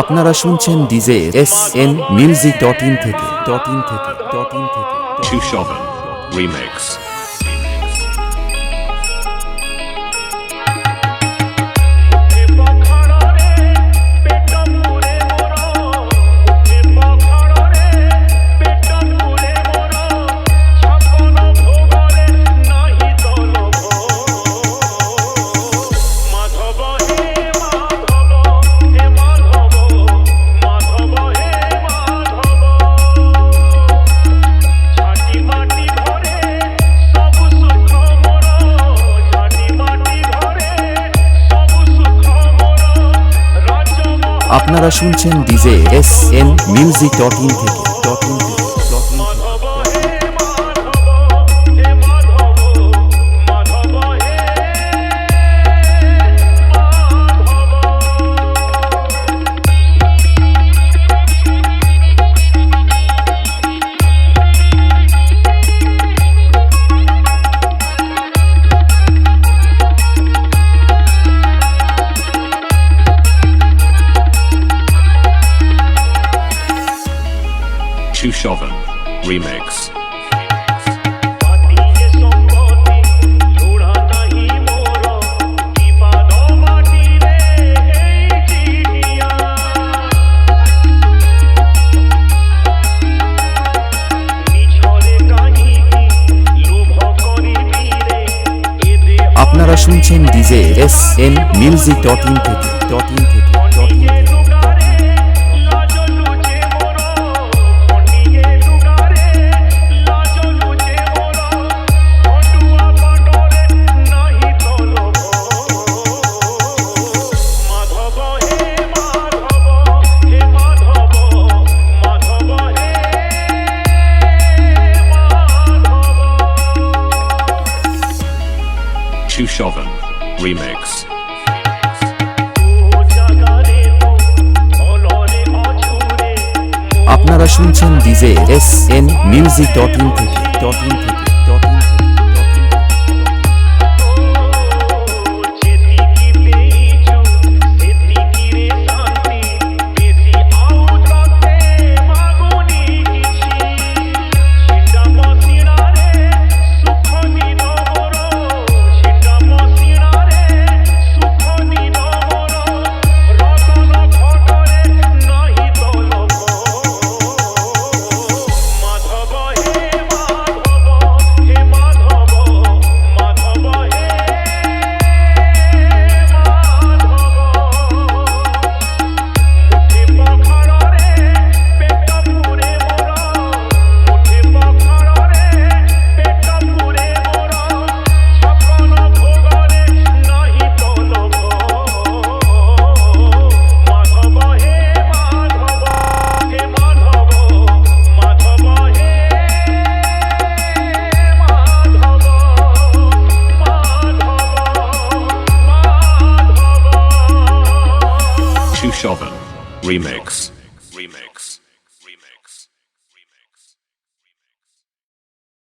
আপনারা শুনছেন DJ S N music dot in থেকে ডট ইন থেকে ডট ইন থেকে আপনারা শুনছেন DJ S N music dot থেকে। Dot Chauvin. Remix. আপনারা শুনছেন DJ S M music dot in থেকে ডট ইন থেকে Chauvin. Remix. আপনারা শুনছেন DJ S N music dot in থেকে ডট ইন থেকে Shushovan. Remix. Remix.